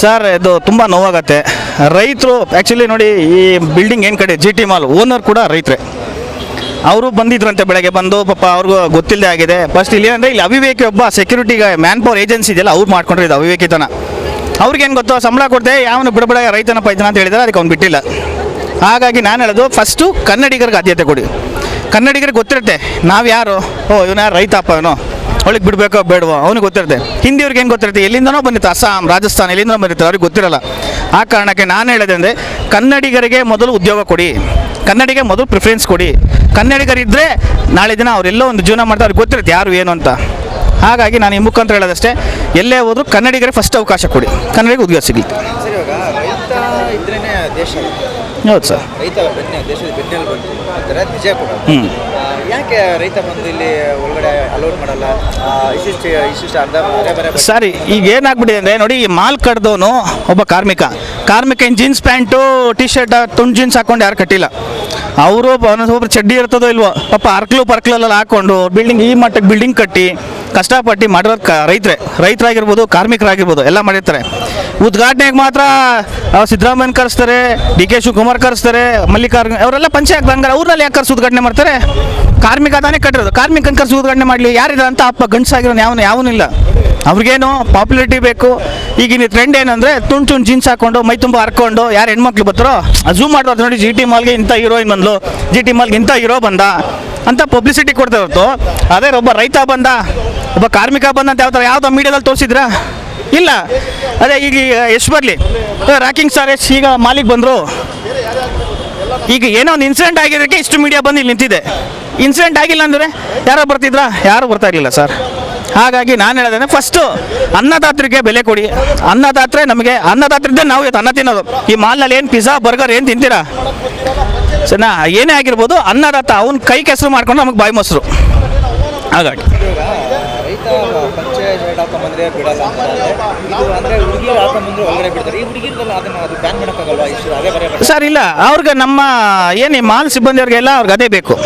Sir ಇದು ತುಂಬ ನೋವಾಗತ್ತೆ. ರೈತರು ಆ್ಯಕ್ಚುಲಿ ನೋಡಿ, ಈ ಬಿಲ್ಡಿಂಗ್ ಏನು ಕಡೆ ಜಿ ಟಿ ಮಾಲ್ ಓನರ್ ಕೂಡ ರೈತರೇ. ಅವರು ಬಂದಿದ್ರಂತೆ ಬೆಳಗ್ಗೆ ಬಂದು, ಪಾಪ ಅವ್ರಿಗೂ ಗೊತ್ತಿಲ್ಲದೆ ಆಗಿದೆ. ಫಸ್ಟ್ ಇಲ್ಲಿ ಏನಂದರೆ ಇಲ್ಲಿ ಅವಿವೇಕಿ ಒಬ್ಬ ಸೆಕ್ಯೂರಿಟಿಗೆ ಮ್ಯಾನ್ ಪವರ್ ಏಜೆನ್ಸಿ ಇದೆಯಲ್ಲ, ಅವ್ರು ಮಾಡ್ಕೊಂಡಿರೋದು ಅವಿವೇಕಿತನ. ಅವ್ರಿಗೇನು ಗೊತ್ತು, ಸಂಬಳ ಕೊಡದೆ, ಯಾವನು ಬಿಡಬೇಡ ರೈತನ ಪೈತನ ಅಂತ ಹೇಳಿದ್ರೆ ಅದಕ್ಕೆ ಅವ್ನು ಬಿಟ್ಟಿಲ್ಲ. ಹಾಗಾಗಿ ನಾನು ಹೇಳೋದು ಫಸ್ಟು ಕನ್ನಡಿಗರಿಗೆ ಆದ್ಯತೆ ಕೊಡಿ. ಕನ್ನಡಿಗರಿಗೆ ಗೊತ್ತಿರುತ್ತೆ ನಾವು ಯಾರು ಓ, ಇವನ ರೈತಪ್ಪ ಇವನು. ಅವಳಿಗೆ ಬಿಡಬೇಕೋ ಬೇಡವೋ? ಅವ್ನಿಗೆ ಗೊತ್ತಿರುತ್ತೆ. ಹಿಂದಿಯವ್ರಿಗೆ ಏನು ಗೊತ್ತಿರುತ್ತೆ? ಎಲ್ಲಿಂದನೋ ಬಂದಿತ್ತು. ಅಸ್ಸಾಂ, ರಾಜಸ್ಥಾನ, ಎಲ್ಲಿಂದನೋ ಬಂದಿತ್ತು. ಅವ್ರಿಗೆ ಗೊತ್ತಿರಲ್ಲ. ಆ ಕಾರಣಕ್ಕೆ ನಾನು ಹೇಳಿದೆ ಅಂದರೆ ಕನ್ನಡಿಗರಿಗೆ ಮೊದಲು ಉದ್ಯೋಗ ಕೊಡಿ. ಕನ್ನಡಿಗೆ ಮೊದಲು ಪ್ರಿಫರೆನ್ಸ್ ಕೊಡಿ. ಕನ್ನಡಿಗರಿದ್ದರೆ ನಾಳೆ ದಿನ ಅವರೆಲ್ಲೋ ಒಂದು ಜೀವನ ಮಾಡ್ತಾರೆ. ಅವ್ರಿಗೆ ಗೊತ್ತಿರುತ್ತೆ ಯಾರು ಏನು ಅಂತ. ಹಾಗಾಗಿ ನಾನು ಈ ಮುಖಾಂತರ ಹೇಳೋದಷ್ಟೇ, ಎಲ್ಲೇ ಹೋದರೂ ಕನ್ನಡಿಗರಿಗೆ ಫಸ್ಟ್ ಅವಕಾಶ ಕೊಡಿ. ಕನ್ನಡಿಗೆ ಉದ್ಯೋಗ ಸಿಗಲಿ. ಇದ್ರೇನೆ ದೇಶ ಹೌದು ಸರ್. ರೈತ ಬೆನ್ನೆ ದೇಶದ ಬೆನ್ನೆಲು ಬಂದು ಅಂತಾರೆ ನಿಜ ಕೂಡ. ಯಾಕೆ ರೈತ ಬಂದು ಇಲ್ಲಿ ಒಳಗಡೆ ಅಲೋಡ್ ಮಾಡಲ್ಲ? ಇಷ್ಟಿಷ್ಟು ಇಷ್ಟಿಷ್ಟು ಅರ್ಧ ಬೇರೆ ಬೇರೆ ಸರಿ ಈಗ ಏನಾಗ್ಬಿಟ್ಟಿದೆ ಅಂದರೆ ನೋಡಿ ಈ ಮಾಲ್ ಕಡ್ದವನು ಒಬ್ಬ ಕಾರ್ಮಿಕ. ಕಾರ್ಮಿಕ ಏನು ಜೀನ್ಸ್ ಪ್ಯಾಂಟು ಟಿ ಶರ್ಟ್ ತುಂಡು ಜೀನ್ಸ್ ಹಾಕೊಂಡು ಯಾರು ಕಟ್ಟಿಲ್ಲ. ಅವರು ಒಬ್ಬರು ಚಡ್ಡಿ ಇರ್ತದೋ ಇಲ್ವೋ ಪಾಪ ಅರ್ಕ್ಲು ಪರ್ಕ್ಲೆಲ್ಲ ಹಾಕೊಂಡು ಬಿಲ್ಡಿಂಗ್ ಈ ಮಟ್ಟಕ್ಕೆ ಬಿಲ್ಡಿಂಗ್ ಕಟ್ಟಿ ಕಷ್ಟಪಟ್ಟು ಮಾಡಿರೋ ಕ ರೈತರೇ. ರೈತರಾಗಿರ್ಬೋದು ಕಾರ್ಮಿಕರಾಗಿರ್ಬೋದು ಎಲ್ಲ ಮಾಡಿರ್ತಾರೆ. ಉದ್ಘಾಟನೆಗೆ ಮಾತ್ರ ಸಿದ್ದರಾಮಯ್ಯ ಕರೆಸ್ತಾರೆ, ಡಿ ಕೆ ಶಿವಕುಮಾರ್ ಕರೆಸ್ತಾರೆ, ಮಲ್ಲಿಕಾರ್ಜುನ್, ಅವರೆಲ್ಲ ಪಂಚಾಯತ್ ಹಂಗಾರೆ ಅವ್ರನ್ನೆಲ್ಲ ಯಾಕೆ ಕರೆಸಿ ಉದ್ಘಾಟನೆ ಮಾಡ್ತಾರೆ? ಕಾರ್ಮಿಕ ತಾನೇ ಕಟ್ಟಿರೋದು. ಕಾರ್ಮಿಕನ ಕರೆಸಿ ಉದ್ಘಾಟನೆ ಮಾಡಲಿ. ಯಾರಿದ್ದಾರೆ ಅಂತ ಅಪ್ಪ ಗಂಡಸಾಗಿರೋನು ಯಾವನು ಯಾವನಿಲ್ಲ ಅವ್ರಿಗೇನು ಪಾಪ್ಯುಲಾರಿಟಿ ಬೇಕು. ಈಗಿನ ಟ್ರೆಂಡ್ ಏನಂದ್ರೆ ತುಣ್ ತುಣ್ ಜೀನ್ಸ್ ಹಾಕೊಂಡು, ಮೈ ತುಂಬ ಹರ್ಕೊಂಡು, ಯಾರು ಹೆಣ್ಮಕ್ಳು ಬರ್ತಾರೋ ಝೂಮ್ ಮಾಡ್ತಾರೆ ನೋಡಿ ಜಿ ಟಿ ಮಾಲ್ಗೆ ಇಂಥ ಹೀರೋಯಿನ್ ಬಂದ್ಲು. ಜಿ ಟಿ ಮಾಲ್ಗೆ ಇಂಥ ಹೀರೋ ಬಂದ. ಅಂತ ಪಬ್ಲಿಸಿಟಿ ಕೊಡ್ತಾ ಹೊರತು ಅದೇ ಒಬ್ಬ ರೈತ ಬಂದ. ಒಬ್ಬ ಕಾರ್ಮಿಕ ಬಂದ ಅಂತ ಯಾವ ಥರ ಯಾವುದೋ ಮೀಡಿಯಾದಲ್ಲಿ ತೋರಿಸಿದ್ರಾ? ಇಲ್ಲ. ಅದೇ ಈಗ ಎಷ್ಟು ಬರಲಿ. ರಾಕಿಂಗ್ ಸ್ಟಾರ್ ಎಷ್ಟು ಈಗ ಮಾಲಿಗೆ ಬಂದರು. ಈಗ ಏನೋ ಒಂದು ಇನ್ಸಿಡೆಂಟ್ ಆಗಿರೋಕ್ಕೆ ಇಷ್ಟು ಮೀಡಿಯಾ ಬಂದು ಇಲ್ಲಿ ನಿಂತಿದೆ. ಇನ್ಸಿಡೆಂಟ್ ಆಗಿಲ್ಲ ಅಂದರೆ ಯಾರೋ ಬರ್ತಿದ್ರಾ? ಯಾರು ಬರ್ತಾ ಇರಲಿಲ್ಲ ಸರ್ ಹಾಗಾಗಿ ನಾನು ಹೇಳೋದಂದ್ರೆ ಫಸ್ಟು ಅನ್ನದಾತ್ರಿಗೆ ಬೆಲೆ ಕೊಡಿ. ಅನ್ನದಾತ್ರೆ ನಮಗೆ, ಅನ್ನದಾತ್ರಿದ್ದೆ ನಾವು ಇವತ್ತು ಅನ್ನ ತಿನ್ನೋದು. ಈ ಮಾಲ್ನಲ್ಲಿ ಏನು ಪಿಜ್ಜಾ ಬರ್ಗರ್ ಏನು ತಿಂತೀರಾ? ಸರ್ ನಾ ಏನೇ ಆಗಿರ್ಬೋದು ಅನ್ನದಾತ ಅವ್ನ ಕೈ ಕೆಸರು ಮಾಡ್ಕೊಂಡು ನಮಗೆ ಬಾಯಿ ಮೊಸರು. ಹಾಗಾಗಿ. ಅಂತ ಹಾಕೊಂಬಂದ್ರೆ ಬಿಡಲ್ಲ ಇದು ಅಂದ್ರೆ ಹುಡುಗಿರು ಹಾಕೊಂಬಂದ್ರೆ ಒಳಗಡೆ ಬಿಡ್ತಾರೆ. ಈ ಹುಡುಗಿರ್ದಲ್ಲ ಅದನ್ನ ಅದು ಬ್ಯಾನ್ ಮಾಡೋಕ್ಕಾಗಲ್ವಾ ಇಷ್ಟು ಅದೇ ಬರೆ ಸರ್, ಇಲ್ಲ, ಅವ್ರಿಗೆ ನಮ್ಮ, ಏನು ಮಾಲ್ ಸಿಬ್ಬಂದಿಯವ್ರಿಗೆಲ್ಲ ಅವ್ರಿಗೆ ಅದೇ ಬೇಕು.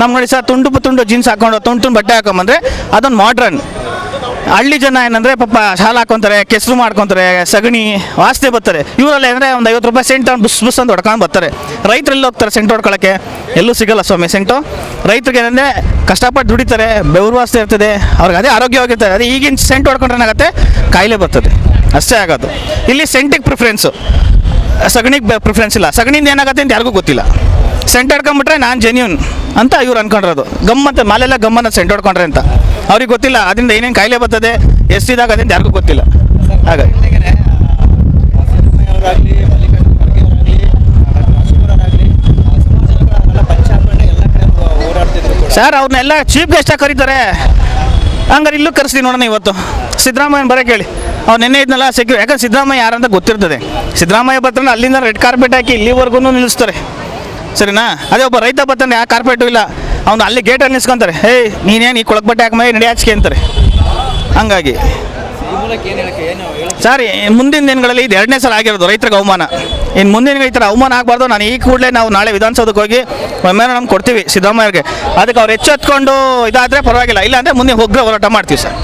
ನಮ್ಮ ನೋಡಿ ಸರ್, ತುಂಡು ತುಂಡು ಜೀನ್ಸ್ ಹಾಕೊಂಡು, ತುಂಡು ತುಂಡು ಬಟ್ಟೆ ಹಾಕೊಂಬಂದ್ರೆ ಅದೊಂದು ಮಾಡ್ರನ್ ಹಳ್ಳಿ ಜನ ಏನಂದ್ರೆ ಪಾಪ ಶಾಲ ಹಾಕೊಂತಾರೆ, ಕೆಸರು ಮಾಡ್ಕೊಂತಾರೆ, ಸಗಣಿ ವಾಸ್ತೆ ಬರ್ತಾರೆ ಇವರಲ್ಲಿ ಅಂದರೆ ಒಂದು ಐವತ್ತು ರೂಪಾಯಿ ಸೆಂಟ್ ಬುಸ್ ಬುಸ್ ಅಂತ ಹೊಡ್ಕೊಂಡು ಬರ್ತಾರೆ. ರೈತರು ಎಲ್ಲಿ ಹೋಗ್ತಾರೆ ಸೆಂಟ್ ಹೊಡ್ಕೊಳ್ಳೋಕ್ಕೆ ಎಲ್ಲೂ ಸಿಗಲ್ಲ ಸ್ವಾಮಿ ಸೆಂಟು ರೈತರಿಗೆ ಏನಂದರೆ ಕಷ್ಟಪಟ್ಟು ದುಡಿತಾರೆ, ಬೆವರು ವಾಸ್ತೆ ಇರ್ತದೆ, ಅವ್ರಿಗೆ ಅದೇ ಆರೋಗ್ಯವಾಗಿರ್ತದೆ ಅದೇ ಈಗಿನ ಸೆಂಟ್ ಹೊಡ್ಕೊಂಡ್ರೆ ಏನಾಗುತ್ತೆ? ಕಾಯಿಲೆ ಬರ್ತದೆ. ಅಷ್ಟೇ ಆಗೋದು. ಇಲ್ಲಿ ಸೆಂಟಿಗೆ ಪ್ರಿಫರೆನ್ಸು ಸಗಣಿಗೆ ಪ್ರಿಫರೆನ್ಸ್ ಇಲ್ಲ. ಸಗಣಿಯಿಂದ ಏನಾಗುತ್ತೆ ಅಂತ ಯಾರಿಗೂ ಗೊತ್ತಿಲ್ಲ. ಸೆಂಟ್ ಹೊಡ್ಕೊಂಬಿಟ್ರೆ ನಾನು ಜೆನ್ಯೂನ್ ಅಂತ ಇವ್ರು ಅನ್ಕೊಂಡಿರೋದು. ಗಮ್ಮಂತ ಮಾಲೆಲ್ಲ ಗಮ್ಮನ ಸೆಂಟ್ ಹೊಡ್ಕೊಂಡ್ರೆ ಅಂತ. ಅವ್ರಿಗೆ ಗೊತ್ತಿಲ್ಲ, ಅದರಿಂದ ಏನೇನು ಕಾಯಿಲೆ ಬರ್ತದೆ ಎಷ್ಟಿದಾಗ ಅದಿಂದ ಯಾರಿಗೂ ಗೊತ್ತಿಲ್ಲ. ಹಾಗಾಗಿ. ಸರ್ ಅವ್ರನ್ನೆಲ್ಲ ಚೀಫ್ ಗೆಸ್ಟಾಗಿ ಕರೀತಾರೆ. ಹಂಗಾರೆ ಇಲ್ಲೂ ಕರೆಸ್ತೀನಿ ನೋಡೋಣ ಇವತ್ತು. ಸಿದ್ದರಾಮಯ್ಯನ ಬರೋ ಹೇಳಿ ಅವ್ನು ನಿನ್ನೆ ಇದ್ನಲ್ಲ ಸೆಕ್ಯೂ ಯಾಕಂದ್ರೆ ಸಿದ್ದರಾಮಯ್ಯ ಯಾರಂತ ಗೊತ್ತಿರ್ತದೆ. ಸಿದ್ದರಾಮಯ್ಯ ಬರ್ತಾನೆ ಅಲ್ಲಿಂದ ರೆಡ್ ಕಾರ್ಪೆಟ್ ಹಾಕಿ ಇಲ್ಲಿವರೆಗೂ ನಿಲ್ಲಿಸ್ತಾರೆ. ಸರಿನಾ? ಅದೇ ಒಬ್ಬ ರೈತ ಬರ್ತಾನೆ ಯಾವ ಕಾರ್ಪೆಟು ಇಲ್ಲ, ಅವ್ನು ಅಲ್ಲಿ ಗೇಟಲ್ಲಿ ನಿಲ್ಸ್ಕೊಂತಾರೆ ಏಯ್ ನೀನೇನು ಈ ಕೊಳಕ್ ಬಟ್ಟೆ ಹಾಕಿ ನಡಿ ಆಚಿಕೆ ಅಂತಾರೆ. ಹಂಗಾಗಿ. ಸರ್ ಮುಂದಿನ ದಿನಗಳಲ್ಲಿ ಇದು ಎರಡನೇ ಸಲ ಆಗಿರೋದು ರೈತರಿಗೆ ಅವಮಾನ. ಇನ್ನು ಮುಂದಿನ ಈ ಥರ ಅವಮಾನ ಆಗಬಾರ್ದು. ನಾನು ಈ ಕೂಡಲೇ ನಾವು ನಾಳೆ ವಿಧಾನಸೌಧಕ್ಕೆ ಹೋಗಿ ನಮ್ಗೆ ಕೊಡ್ತೀವಿ ಸಿದ್ದರಾಮಯ್ಯವ್ರಿಗೆ. ಅದಕ್ಕೆ ಅವ್ರು ಹೆಚ್ಚು ಹತ್ಕೊಂಡು ಇದಾದರೆ ಪರವಾಗಿಲ್ಲ. ಇಲ್ಲಾಂದರೆ ಮುಂದೆ ಹೋಗ್ರೆ ಹೋರಾಟ ಮಾಡ್ತೀವಿ ಸರ್.